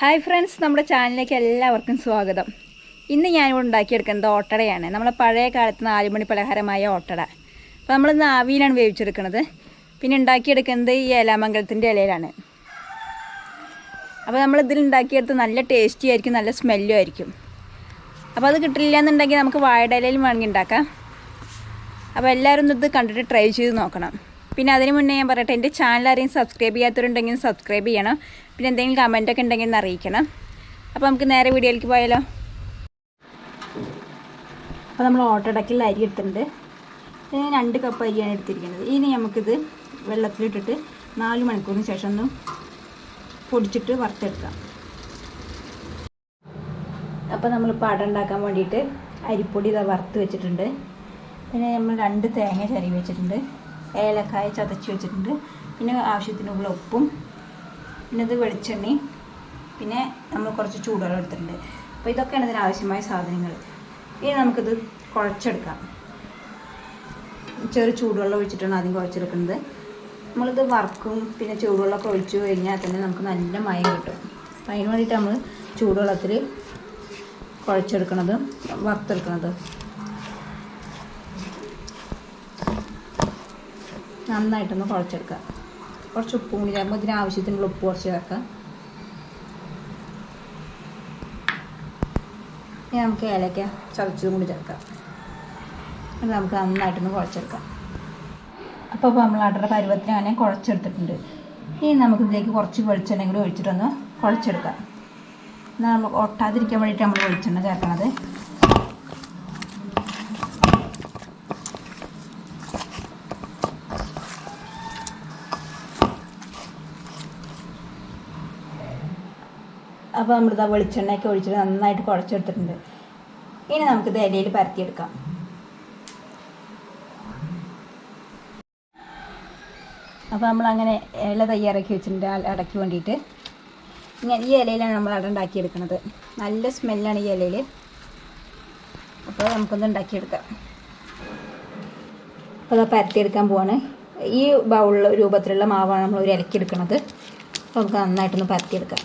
Hi friends നമ്മുടെ ചാനലിലേക്ക് എല്ലാവർക്കും സ്വാഗതം. ഇന്ന് ഞാനിവിടെ ഉണ്ടാക്കിയെടുക്കുന്നത് ഓട്ടടയാണ്. നമ്മളെ പഴയ കാലത്ത് നാലുമണി പലഹാരമായ ഓട്ടട. അപ്പോൾ നമ്മളിന്ന് ആവിയിലാണ് വേവിച്ചെടുക്കുന്നത്. പിന്നെ ഉണ്ടാക്കിയെടുക്കുന്നത് ഈ ഏലാമംഗലത്തിന്റെ ഇലയിലാണ്. അപ്പോൾ നമ്മൾ ഇതിൽ ഉണ്ടാക്കിയെടുത്ത് നല്ല ടേസ്റ്റി ആയിരിക്കും നല്ല സ്മെല്ലും ആയിരിക്കും. അപ്പോൾ അത് കിട്ടില്ല എന്നുണ്ടെങ്കിൽ നമുക്ക് വാഴയുടെ ഇലയിലും വേണമെങ്കിൽ ഉണ്ടാക്കാം. അപ്പോൾ എല്ലാവരും ഇത് കണ്ടിട്ട് ട്രൈ ചെയ്ത് നോക്കണം. പിന്നെ അതിന് മുന്നേ ഞാൻ പറയട്ടെ എന്റെ ചാനൽ ആരെയും സബ്സ്ക്രൈബ് ചെയ്യാത്തവരുണ്ടെങ്കിൽ സബ്സ്ക്രൈബ് ചെയ്യണം. പിന്നെ എന്തെങ്കിലും കമന്റ് ഒക്കെ ഉണ്ടെങ്കിൽ അറിയിക്കണം. അപ്പോൾ നമുക്ക് നേരെ വീഡിയോയിലേക്ക് പോയാലോ? അപ്പോൾ നമ്മൾ ഓട്ടോടക്കിൽ അരി എടുത്തിട്ടുണ്ട്. രണ്ട് കപ്പ് അരിയാണ് എടുത്തിരിക്കുന്നത്. ഇനി നമുക്കിത് വെള്ളത്തിലിട്ടിട്ട് നാല് മണിക്കൂറിന് ശേഷം ഒന്ന് പൊടിച്ചിട്ട് വറുത്തെടുക്കാം. അപ്പോൾ നമ്മൾ അട ഉണ്ടാക്കാൻ വേണ്ടിയിട്ട് അരിപ്പൊടി ഇതാ വറുത്ത് വെച്ചിട്ടുണ്ട്. പിന്നെ നമ്മൾ രണ്ട് തേങ്ങ ചരി വെച്ചിട്ടുണ്ട്. ഏലക്കായ ചതച്ച് വെച്ചിട്ടുണ്ട്. പിന്നെ ആവശ്യത്തിനുള്ള ഉപ്പും പിന്നെ ഇത് വെളിച്ചെണ്ണയും പിന്നെ നമ്മൾ കുറച്ച് ചൂടുവെള്ളം എടുത്തിട്ടുണ്ട്. അപ്പോൾ ഇതൊക്കെയാണ് ഇതിന് ആവശ്യമായ സാധനങ്ങൾ. ഇനി നമുക്കിത് കുഴച്ചെടുക്കാം. ചെറു ചൂടുവെള്ളം ഒഴിച്ചിട്ടാണ് ആദ്യം കുഴച്ചെടുക്കുന്നത്. നമ്മളിത് വറക്കും പിന്നെ ചൂടുവെള്ളമൊക്കെ ഒഴിച്ചു കഴിഞ്ഞാൽ തന്നെ നമുക്ക് നല്ല മയം കിട്ടും. അപ്പം അതിന് വേണ്ടിയിട്ട് നമ്മൾ ചൂടുവെള്ളത്തിൽ കുഴച്ചെടുക്കണത് വറുത്തെടുക്കണത്. നന്നായിട്ടൊന്ന് കുഴച്ചെടുക്കുക. കുറച്ച് ഉപ്പും കൂടി ചേർക്കുമ്പോൾ ഇതിന് ആവശ്യത്തിനുള്ള ഉപ്പ് കുറച്ച് ചേർക്കാം ഇനി നമുക്ക് ഏലക്ക ചതച്ചതും കൂടി ചേർക്കാം. അത് നമുക്ക് നന്നായിട്ടൊന്ന് കുഴച്ചെടുക്കാം. അപ്പോൾ നമ്മൾ അടയുടെ പരുവത്തിന് അങ്ങനെ കുഴച്ചെടുത്തിട്ടുണ്ട്. ഇനി നമുക്ക് ഇതിലേക്ക് കുറച്ച് വെളിച്ചെണ്ണ കൂടി ഒഴിച്ചിട്ടൊന്ന് കുഴച്ചെടുക്കാം. എന്നാൽ നമ്മൾ ഒട്ടാതിരിക്കാൻ വേണ്ടിയിട്ട് നമ്മൾ വെളിച്ചെണ്ണ ചേർക്കണത്. അപ്പോൾ നമ്മളിതാ വെളിച്ചെണ്ണയൊക്കെ ഒഴിച്ചിട്ട് നന്നായിട്ട് കുഴച്ചെടുത്തിട്ടുണ്ട്. ഇനി നമുക്കിത് ഇലയിൽ പരത്തിയെടുക്കാം. അപ്പോൾ നമ്മളങ്ങനെ ഇല തയ്യാറാക്കി വെച്ചിട്ടുണ്ട് അടയ്ക്ക് വേണ്ടിയിട്ട്. ഇങ്ങനെ ഈ ഇലയിലാണ് നമ്മൾ അട ഉണ്ടാക്കിയെടുക്കുന്നത് നല്ല സ്മെല്ലാണ് ഈ ഇലയിൽ അപ്പോൾ നമുക്കൊന്ന് ഉണ്ടാക്കിയെടുക്കാം. അപ്പോൾ അത് പരത്തിയെടുക്കാൻ പോവാണ്. ഈ ബൗൾ രൂപത്തിലുള്ള മാവാണ് നമ്മൾ ഒരു ഇലയ്ക്ക് എടുക്കുന്നത് അപ്പോൾ നമുക്ക് നന്നായിട്ടൊന്ന് പരത്തിയെടുക്കാം.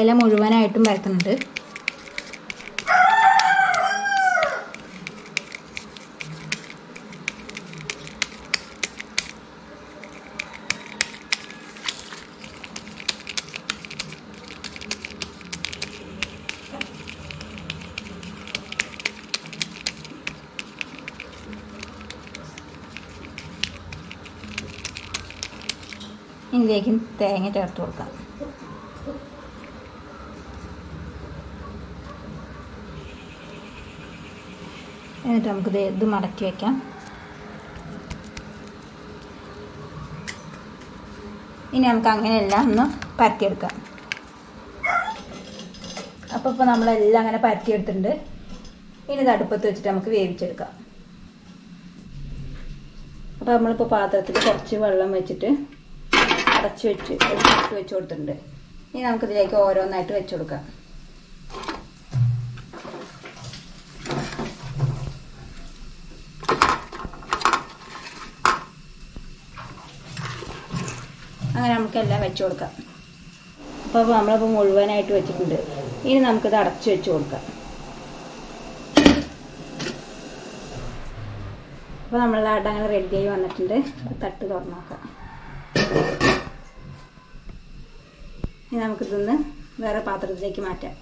ഇല മുഴുവനായിട്ടും വരക്കുന്നുണ്ട് ഇതിലേക്ക് തേങ്ങ ചേർത്ത് കൊടുക്കാം. എന്നിട്ട് നമുക്കിത് ഇത് മടക്കി വയ്ക്കാം ഇനി നമുക്ക് അങ്ങനെയെല്ലാം ഒന്ന് പരത്തിയെടുക്കാം. അപ്പോൾ ഇപ്പോൾ നമ്മളെല്ലാം അങ്ങനെ പരത്തിയെടുത്തിട്ടുണ്ട്. ഇനി ഇത് അടുപ്പത്ത് വെച്ചിട്ട് നമുക്ക് വേവിച്ചെടുക്കാം. അപ്പോൾ നമ്മളിപ്പോൾ പാത്രത്തിൽ കുറച്ച് വെള്ളം വെച്ചിട്ട് അടച്ച് വെച്ച് വെച്ച് കൊടുത്തിട്ടുണ്ട്. ഇനി നമുക്കിതിലേക്ക് ഓരോന്നായിട്ട് വെച്ച് കൊടുക്കാം. അങ്ങനെ നമുക്കെല്ലാം വെച്ച് കൊടുക്കാം. അപ്പോൾ നമ്മളിപ്പോൾ മുഴുവനായിട്ട് വെച്ചിട്ടുണ്ട്. ഇനി നമുക്കിത് അടച്ചു വെച്ച് കൊടുക്കാം. അപ്പോൾ നമ്മളുടെ അട അങ്ങനെ റെഡിയായി വന്നിട്ടുണ്ട്. തട്ട് തുറന്നാക്കാം. നോക്കാം ഇനി നമുക്കിതൊന്ന് വേറെ പാത്രത്തിലേക്ക് മാറ്റാം.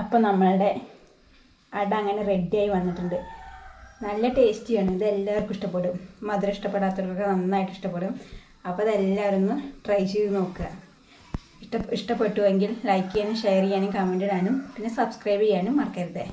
അപ്പോൾ നമ്മളുടെ അട അങ്ങനെ റെഡിയായി വന്നിട്ടുണ്ട്. നല്ല ടേസ്റ്റിയാണ്. ഇത് എല്ലാവർക്കും ഇഷ്ടപ്പെടും. മധുരം ഇഷ്ടപ്പെടാത്തവർക്കൊക്കെ നന്നായിട്ട് ഇഷ്ടപ്പെടും. അപ്പോൾ അതെല്ലാവരും ഒന്ന് ട്രൈ ചെയ്ത് നോക്കുക. ഇഷ്ട ഇഷ്ടപ്പെട്ടുവെങ്കിൽ ലൈക്ക് ചെയ്യാനും ഷെയർ ചെയ്യാനും കമന്റ് ഇടാനും പിന്നെ സബ്സ്ക്രൈബ് ചെയ്യാനും മറക്കരുതേ.